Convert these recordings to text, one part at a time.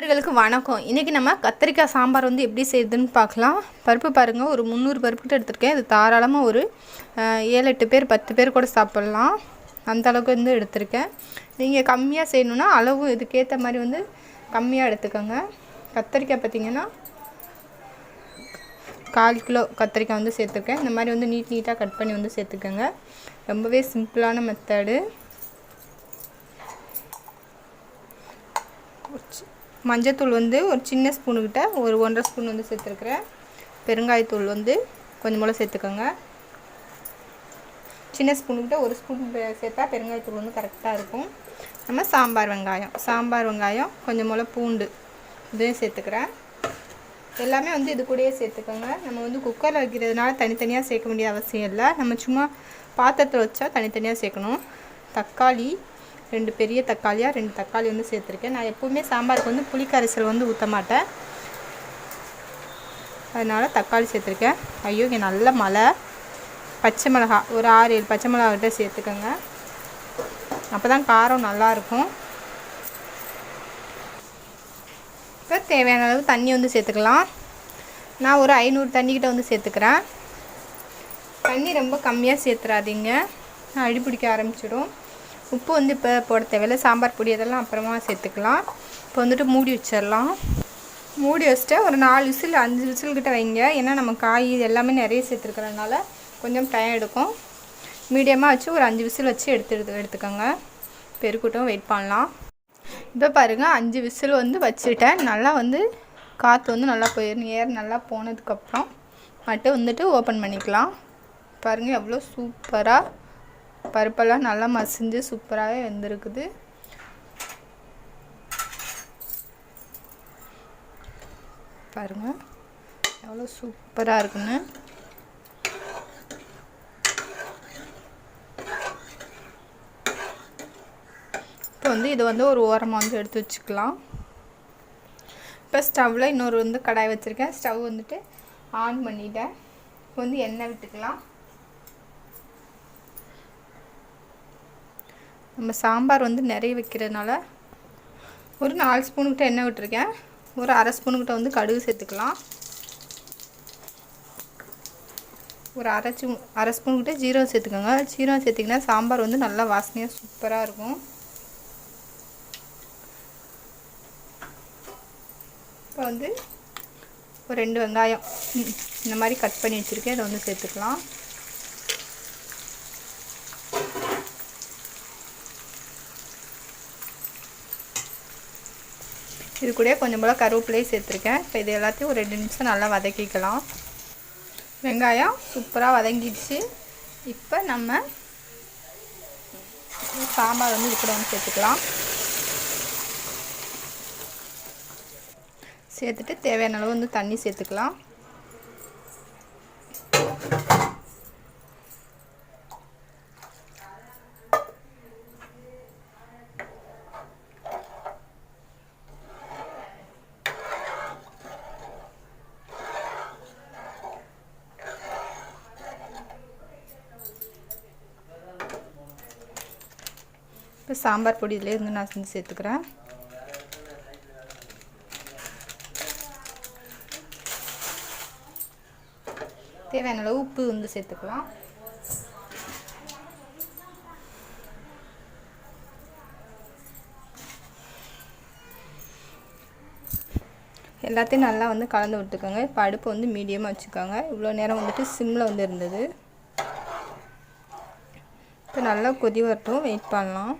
நண்பர்களுக்கு வணக்கம். இன்றைக்கி நம்ம கத்திரிக்காய் சாம்பார் வந்து எப்படி செய்யுதுன்னு பார்க்கலாம். பருப்பு பாருங்கள் ஒரு முந்நூறு பருப்பு கிட்ட எடுத்திருக்கேன். இது தாராளமாக ஒரு ஏழு எட்டு பேர் பத்து பேர் கூட சாப்பிட்லாம். அந்த அளவுக்கு வந்து எடுத்திருக்கேன். நீங்கள் கம்மியாக செய்யணுன்னா அளவு இதுக்கேற்ற மாதிரி வந்து கம்மியாக எடுத்துக்கோங்க. கத்திரிக்காய் பார்த்தீங்கன்னா கால் கிலோ கத்திரிக்காய் வந்து சேர்த்துருக்கேன். இந்த மாதிரி வந்து நீட் நீட்டாக கட் பண்ணி வந்து சேர்த்துக்கோங்க. ரொம்பவே சிம்பிளான மெத்தடு மஞ்சத்தூள் வந்து ஒரு சின்ன ஸ்பூனுக்கிட்ட ஒரு ஒன்றரை ஸ்பூன் வந்து சேர்த்துருக்குறேன். பெருங்காயத்தூள் வந்து கொஞ்சம் சேர்த்துக்கோங்க. சின்ன ஸ்பூனுக்கிட்ட ஒரு ஸ்பூன் சேர்த்தா பெருங்காயத்தூள் வந்து கரெக்டாக இருக்கும். நம்ம சாம்பார் வெங்காயம். சாம்பார் வெங்காயம் கொஞ்சம் போல் பூண்டு இதையும் சேர்த்துக்கிறேன். எல்லாமே வந்து இது கூடயே சேர்த்துக்கோங்க. நம்ம வந்து குக்கரில் வைக்கிறதுனால தனித்தனியாக சேர்க்க வேண்டிய அவசியம் இல்லை. நம்ம சும்மா பாத்திரத்தில் வச்சா தனித்தனியாக சேர்க்கணும். தக்காளி ரெண்டு பெரிய தக்காளியாக ரெண்டு தக்காளி வந்து சேர்த்துருக்கேன். நான் எப்போவுமே சாம்பாருக்கு வந்து புளிக்கரைசல் வந்து ஊற்ற மாட்டேன். அதனால் தக்காளி சேர்த்துருக்கேன். ஐயோ இங்கே நல்ல மழை. பச்சை மிளகா ஒரு ஆறு ஏழு பச்சை மிளகா கிட்ட சேர்த்துக்கோங்க. அப்போ தான் காரம் நல்லாயிருக்கும் இப்போ தேவையான அளவு தண்ணி வந்து சேர்த்துக்கலாம். நான் ஒரு ஐநூறு தண்ணிக்கிட்ட வந்து சேர்த்துக்கிறேன். தண்ணி ரொம்ப கம்மியாக சேர்த்துறாதீங்க. அடி பிடிக்க ஆரம்பிச்சிடும். உப்பு வந்து இப்போ போட தேவையில்ல. சாம்பார் பொடி அதெல்லாம் அப்புறமா சேர்த்துக்கலாம். இப்போ வந்துட்டு மூடி வச்சிடலாம். மூடி வச்சுட்டு ஒரு நாலு விசில் அஞ்சு விசில்கிட்ட வைங்க. ஏன்னா நம்ம காய் இது எல்லாமே நிறைய சேர்த்துருக்கறதுனால கொஞ்சம் டைம் எடுக்கும். மீடியமாக வச்சு ஒரு அஞ்சு விசில் வச்சு எடுத்து எடுத்து எடுத்துக்கோங்க. பெருக்கூட்டம் வெயிட் பண்ணலாம். இப்போ பாருங்கள் அஞ்சு விசில் வந்து வச்சுட்டேன். நல்லா வந்து காற்று வந்து நல்லா போயிடும் ஏர் நல்லா போனதுக்கப்புறம் மட்டும் வந்துட்டு ஓப்பன் பண்ணிக்கலாம். பாருங்கள் எவ்வளோ சூப்பராக பருப்பெல்லாம் நல்லா மசிஞ்சு சூப்பராகவே வெந்திருக்குது. பாருங்கள் எவ்வளோ சூப்பராக இருக்குன்னு. இப்போ வந்து இதை வந்து ஒரு ஓரமாக வந்து எடுத்து வச்சுக்கலாம். இப்போ ஸ்டவ்வில் இன்னொரு வந்து கடாய் வச்சுருக்கேன். ஸ்டவ் வந்துட்டு ஆன் பண்ணிட்டேன். இப்போ வந்து எண்ணெய் விட்டுக்கலாம். நம்ம சாம்பார் வந்து நிறைய வைக்கிறதுனால ஒரு நாலு ஸ்பூனுக்கிட்ட எண்ணெய் விட்டுருக்கேன். ஒரு அரை ஸ்பூனுக்கிட்ட வந்து கடுகு சேர்த்துக்கலாம். ஒரு அரை ஸ்பூ அரை ஸ்பூனுக்கிட்ட ஜீரகம் சேர்த்துக்கோங்க. ஜீரகம் சேர்த்திங்கன்னா சாம்பார் வந்து நல்லா வாசனையாக சூப்பராக இருக்கும். இப்போ வந்து ஒரு ரெண்டு வெங்காயம் இந்த மாதிரி கட் பண்ணி வச்சுருக்கேன். இதை வந்து சேர்த்துக்கலாம். இது கூட கொஞ்சம் போல் கருவேப்பிலையும் சேர்த்துருக்கேன். இப்போ இது எல்லாத்தையும் ஒரு ரெண்டு நிமிஷம் நல்லா வதக்கிக்கலாம். வெங்காயம் சூப்பராக வதங்கிடுச்சு. இப்போ நம்ம சாம்பார் வந்து இது கூட வந்து சேர்த்துக்கலாம். சேர்த்துட்டு தேவையான அளவு வந்து தண்ணி சேர்த்துக்கலாம். இப்போ சாம்பார் பொடி இதிலே இருந்து நான் செஞ்சு சேர்த்துக்கிறேன். தேவையான அளவு உப்பு வந்து சேர்த்துக்கலாம். எல்லாத்தையும் நல்லா வந்து கலந்து விட்டுக்கோங்க. இப்போ அடுப்பு வந்து மீடியமாக வச்சுக்கோங்க. இவ்வளோ நேரம் வந்துட்டு சிம்மில் வந்து இருந்தது. இப்போ நல்லா கொதி வரட்டும். வெயிட் பண்ணலாம்.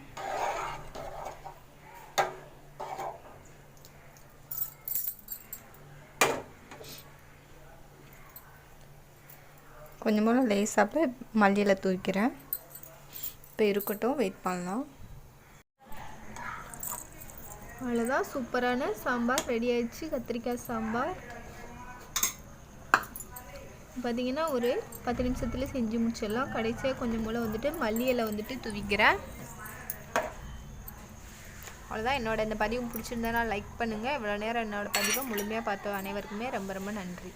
கொஞ்சம் போல் லேசாக மல்லியில் தூக்கிறேன். இப்போ இருக்கட்டும். வெயிட் பண்ணலாம். அவ்வளோதான் சூப்பரான சாம்பார். ரெடி ஆயிடுச்சு. கத்திரிக்காய் சாம்பார். பார்த்தீங்கன்னா ஒரு பத்து நிமிஷத்தில் செஞ்சு முடிச்சிடலாம். கடைசியாக கொஞ்சம் போல் வந்துட்டு மல்லியலை வந்துட்டு துவிக்கிறேன். அவ்வளோதான் என்னோட இந்த பதிவு பிடிச்சிருந்தா லைக் பண்ணுங்கள் இவ்வளோ நேரம் என்னோடய பதிவை முழுமையாக பார்த்த அனைவருக்குமே ரொம்ப ரொம்ப நன்றி.